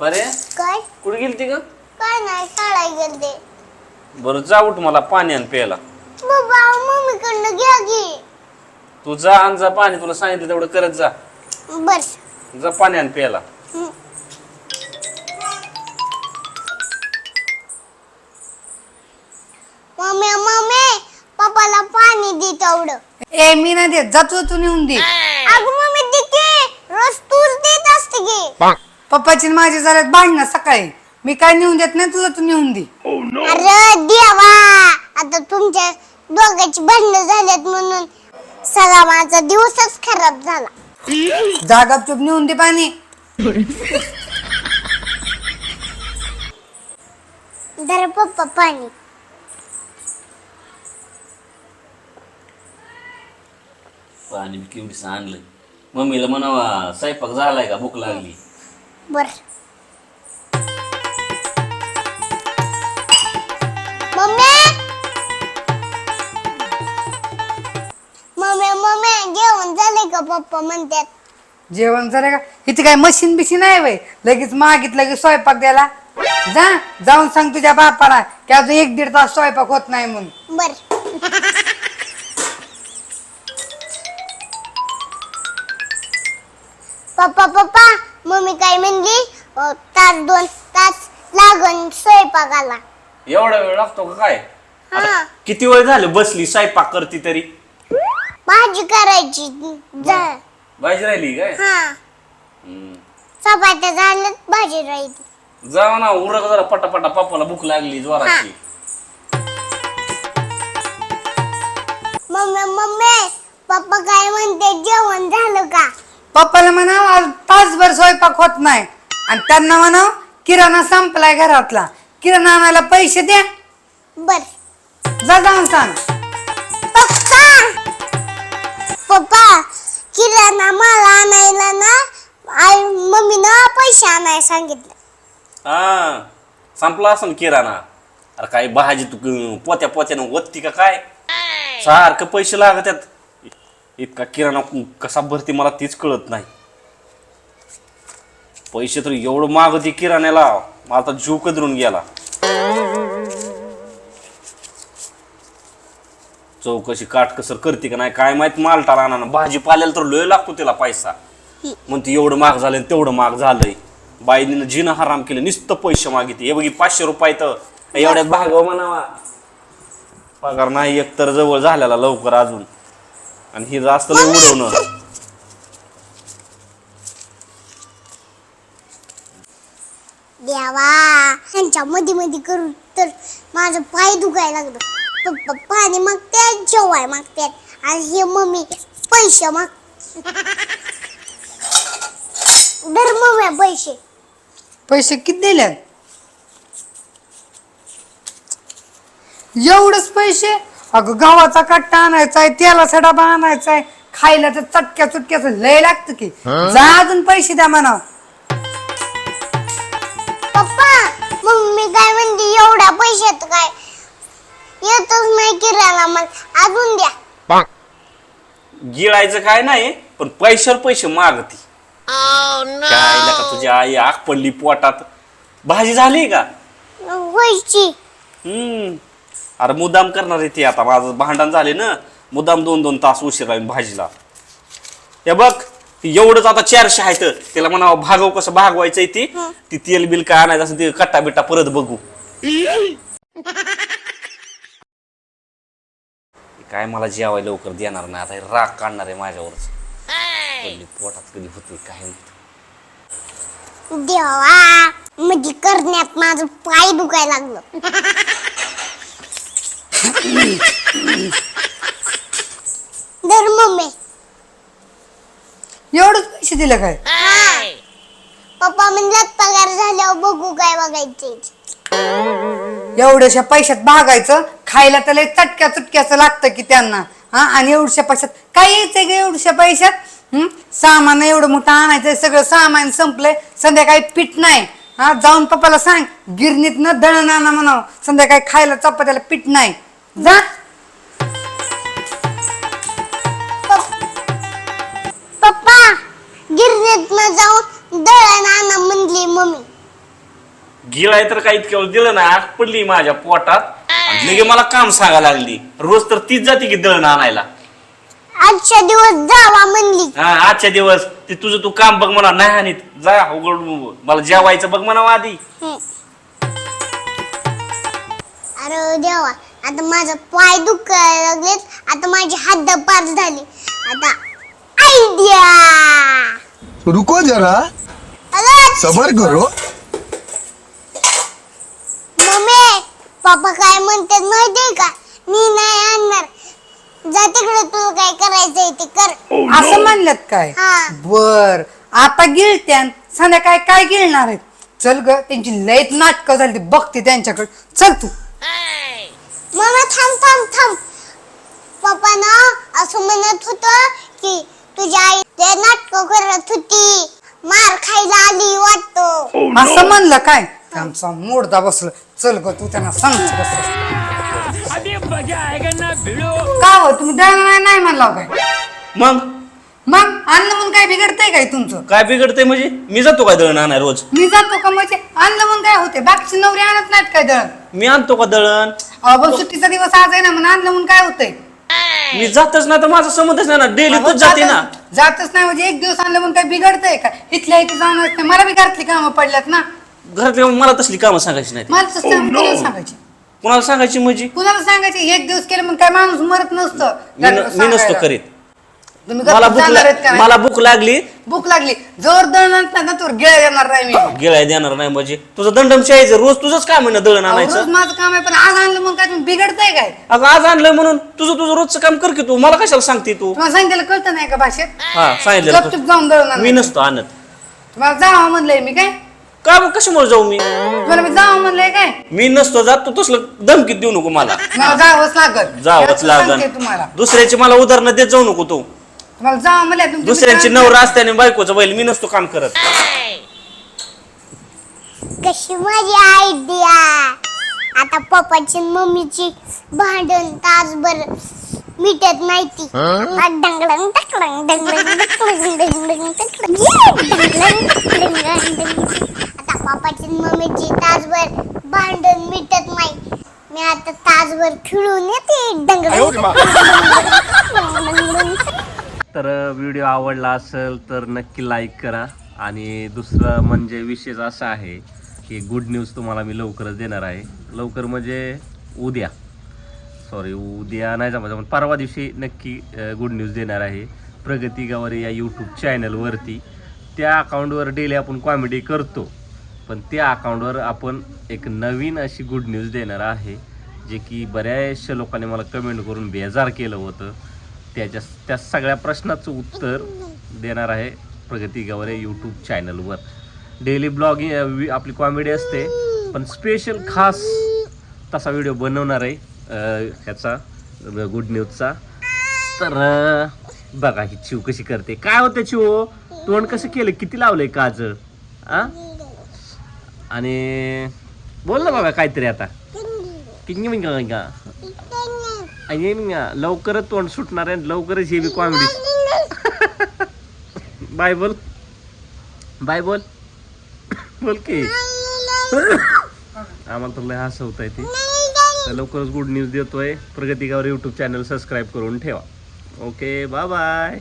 अरे काय? कुठे गेलती ग? काय नाही शाळा गेलते. बरं जा उठ मला पाणी आण प्यायला. बाबा मम्मीकडनं घ्या की. तू जा आण जा पाणी तुला सांगितलं तेवढं करत जा. बर. जा पाणी आण प्यायला. ए मी नाही देत. जातो तू नेऊन दे. अगं मम्मी दे की रोज तूच देत असते की. पप्पाची माझी झाल्यात भांडणं सकाळी. मी काय नेऊन देत नाही तुझं तू नेऊन दे. अरे देवा. आता तुमच्या दोघांची भांडणं झाल्यात म्हणून सगळा माझा दिवसच खराब झाला. जागा चुप नेऊन दे पाणी. धर पप्पा पाणी. पाणी केवढी आणलंय मम्मीला म्हणावा स्वयंपाक झालाय का? भूक लागली. बर. मम्मी! मम्मी मम्मी जेवण झाले का पप्पा म्हणतात? जेवण झालं का? इथे काय मशीन बिशीन आहे वय? लगेच मागितलं की स्वयंपाक द्यायला. जा जाऊन सांग तुझ्या बापाला की अजून एक दीड तास स्वयंपाक होत नाही म्हणून. बर. पप्पा पप्पा मम्मी काय म्हणली? अं, तास दोन तास लागन स्वयंपाकाला. एवढा वेळ लागतो का काय? हा. किती वेळ झालं बसली स्वयंपाक करती तरी? भाजी करायची जा भाजी राहिली काय? हा. हम्म. चपात्या झाल्यात भाजी राहिली. जा ना उरक जरा पटापटा पप्पाला भूक लागली जोराची. मम्मी मम्मी पप्पा काय म्हणते जेवण झालं का? पप्पाला म्हणाव आज तासभर स्वयंपाक होत नाही. आणि त्यांना म्हणाव किराणा संपलाय घरातला. किराणा आणायला पैसे द्या. बर. जा जाऊन सांग. पप्पा! पप्पा किराणा मला आणायला ना आई मम्मीनं पैसे आणायला सांगितलं. हा संपला असं किराणा. अरे काय भाजी तू पोत्या पोत्यानं ओतती का काय? सारखं पैसे लागतात इतका किराणा कसा भरती मला तीच कळत नाही. पैसे तर एवढं मागते किराण्याला मला आता जीव कदरून गेला. चौकशी काटकसर करते का नाही काय माहीत माल टाळा भाजीपाल्याला तर लय लागतो त्याला पैसा. मग ते एवढं महाग झालं तेवढं महाग झालंय. बाईनं जिनं हराम केलं नुसतं पैसे मागितले. हे बघी पाचशे रुपये तर एवढ्यात भागव म्हणावा. पगार नाही एक तर जवळ झालेला लवकर अजून. आणि हे जास्त लय उडवणं. देवा ह्यांच्या मध्ये मध्ये करून तर माझं पाय दुखायला लागलं. पप्पा पाणी मागतात जेवाय मागतात आणि हे मम्मी पैसे माग धर मम्मी पैसे. पैसे किती दिल्यात? एवढंच पैसे? अगं गव्हाचा कट्टा आणायचा आहे तेलाचा डबा आणायचा आहे खायला तर चटक्या चुटक्याच लय लागतं की. जा अजून पैसे द्या म्हणा. पप्पा मम्मी काय म्हणते एवढ्या पैशात काय? येतच नाही किराणा मला. अजून द्या. गिळायचं काय नाही पण पैशावर पैसे मागती. काय का तुझी आई आग पडली पोटात. भाजी झाली का? व्हायची हम्म. अरे मुद्दाम करणार आहे ती आता. माझं भांडण झाले ना मुद्दाम दोन दोन तास उशीर राहील भाजीला. हे बघ एवढंच आता चारशे आहेत. त्याला म्हणावं भागव कसं भागवायचंय ती. ती तेल बिल काय आणायचं असं ते कट्टा बिट्टा परत बघू. काय मला जेवाय लवकर देणार नाही. आता हे राग काढणार आहे माझ्यावरच. पोटात कधी होते काय. देवा म्हणजे करण्यात माझं पाय दुखायला लागलं. मम्मी. एवढंच पैसे दिले काय. पप्पा म्हणलं पगार झाल्यावर बघू काय बघायचे. एवढ्याशा पैशात भागायचं खायला तर लय चटक्या चुटक्याचं लागतं की त्यांना. हा आणि एवढ्या पैशात काय यायचंय ग एवढ्या पैशात? हं? सामान एवढं मोठं आणायचंय सगळं सामान संपलंय संध्याकाळी पीठ नाही. हा जाऊन पप्पाला सांग गिरणीत न दळण आणा म्हणावं. संध्याकाळी खायला चपात्याला पीठ नाही. जा. पप्पा. गिरणीत न जाऊन म्हणली मम्मी. तर काही केवळ दिलं ना आग पडली माझ्या पोटात. लगे मला काम सांगायला लागली. रोज तर तीच जाते की दळण आणायला. आजच्या दिवस जावा म्हणली. हा आजच्या दिवस. ते तुझं तू काम बघ मला नाही आणि जा उघड मला जेवायचं बघ म्हणा आधी. अरे देवा आता माझा पाय दुखायला लागलेत. आता माझी हद्द पार झाली. आता आयडिया रुको जरा. सबर करो. मम्मी पप्पा काय म्हणतात माहितीये का? मी नाही आणणार. जा तिकडे तुला काय करायचंय ते कर. असं म्हणलं काय? हा. बर. आता गिळत्यान संध्याकाळी काय गिळणार आहेत? चल ग त्यांची लयत नाटकं झाली ती. बघते त्यांच्याकडे. चल तू. थांब. पप्पा ना असं म्हणत होत की तुझी आई ते नाटक करत होती. मार खायला आली वाटतो. असं म्हणलं काय? त्यांचा मोडदा बसलं. चल ग तू त्यांना सांग कसं का हो? तुम्ही दळण नाही नाही म्हणला काय? मग? मग? अन्न म्हणून काय बिघडतंय काय तुमचं? काय बिघडतंय म्हणजे? मी जातो काय दळण आणाय रोज? मी जातो का म्हणजे? अन्न म्हणून काय होते बाकीचे नवरे आणत नाहीत काय दळण? मी आणतो का दळण? अहो सुट्टीचा दिवस आज आहे ना म्हणून आणलं म्हणून काय होतंय? मी जातच ना तर माझा संबंधच नाही ना. डेली तूच जाते ना. जातच जातच नाही म्हणजे एक दिवस आणलं म्हणून काय बिघडतंय का? इथल्या इथे जाऊन नाही मला बी घरातली कामं पडल्यात ना. घरात येऊन मला तसली कामं सांगायची नाही मला तसं कुणाला सांगायची? कुणाला सांगायची म्हणजे? कुणाला सांगायची? एक दिवस केलं म्हणून काय माणूस मरत नसतं. मी न- मी नसतो सांगायला. करीत. तुम्ही मला भूक जाणार आहेत ला- का नाही? मला भूक लागली. भूक लागली. जोर दळण आणतात ना तर गिळा येणार नाही मी. गिळाय देणार नाही म्हणजे. तुझं दंडम शायचं रोज तुझंच काय म्हणणं दळण अहो, रोज आणायचं माझं काम आहे पण आज आणलं म्हणून काय तुम्ही बिघडतंय काय? अगं आज आणलंय म्हणून तुझं तुझं रोजचं काम कर की तू. मला कशाला सांगते तू? तुम्हाला सांगितलं कळतं नाही का भाषेत? हा सांगितलं गपचूप जाऊन दळण मी. नसतो आणत. तुम्हाला जावं म्हणलंय मी काय? का मग कशामुळे जाऊ मी? तुम्हाला मी जावं म्हणलंय काय? मी नसतो जात तू तसलं धमकीत देऊ नको मला. मला जावंच लागल. जावंच याचं सांगते लागन. तुम्हाला. दुसऱ्याची मला उदाहरणं देत जाऊ नको तू. तुम्हाला दुसऱ्यांची नवरा असल्याने बायकोचं बैल मी नसतो काम करत कशी माझी आयडिया आता पप्पाची आणि मम्मीची भांडण तासभर मिटत नाही ती डंगडंग टकडंग डंगडंग टकडंग डंगडंग टकडंग डंगडंग टकडंग डंगडंग. आता पप्पाची आणि मम्मीची तासभर भांडण मिटत नाही मी आता तासभर खेळून येते डंगडंग डंगडंग व्हिडिओ आवडला असेल तर नक्की लाईक करा. आणि दुसरं म्हणजे विशेष असा आहे की गुड न्यूज तुम्हाला मी लवकरच देणार आहे. लवकर म्हणजे उद्या. सॉरी उद्या नाही जमत पण परवा दिवशी नक्की गुड न्यूज देणार आहे. प्रगती गवारी या यूट्यूब चॅनलवरती त्या अकाउंटवर डेली आपण कॉमेडी करतो. पण त्या अकाउंटवर आपण एक नवीन अशी गुड न्यूज देणार आहे जे की बऱ्याचशा लोकांनी मला कमेंट करून बेजार केलं होतं. त्याच्या त्या सगळ्या प्रश्नाचं उत्तर देणार आहे प्रगती गवारे यूट्यूब चॅनलवर डेली ब्लॉगिंग आपली कॉमेडी असते पण स्पेशल खास तसा व्हिडिओ बनवणार आहे ह्याचा गुड न्यूजचा तर बघा ही चिव कशी करते. काय होतं चिव? तोंड कसं केलं? किती लावलंय काज आ? आणि बोल ना बघा काहीतरी आता. किंग मिंग येईन ना लवकरच तोंड सुटणार आहे लवकरच हे बी कॉमेडी बाय बोल. बाय बोल. बोल की. आम्हाला तर लय हसवत आहे ते. तर लवकरच गुड न्यूज देतोय. प्रगती गावर यूट्यूब चॅनल सबस्क्राईब करून ठेवा. Okay bye bye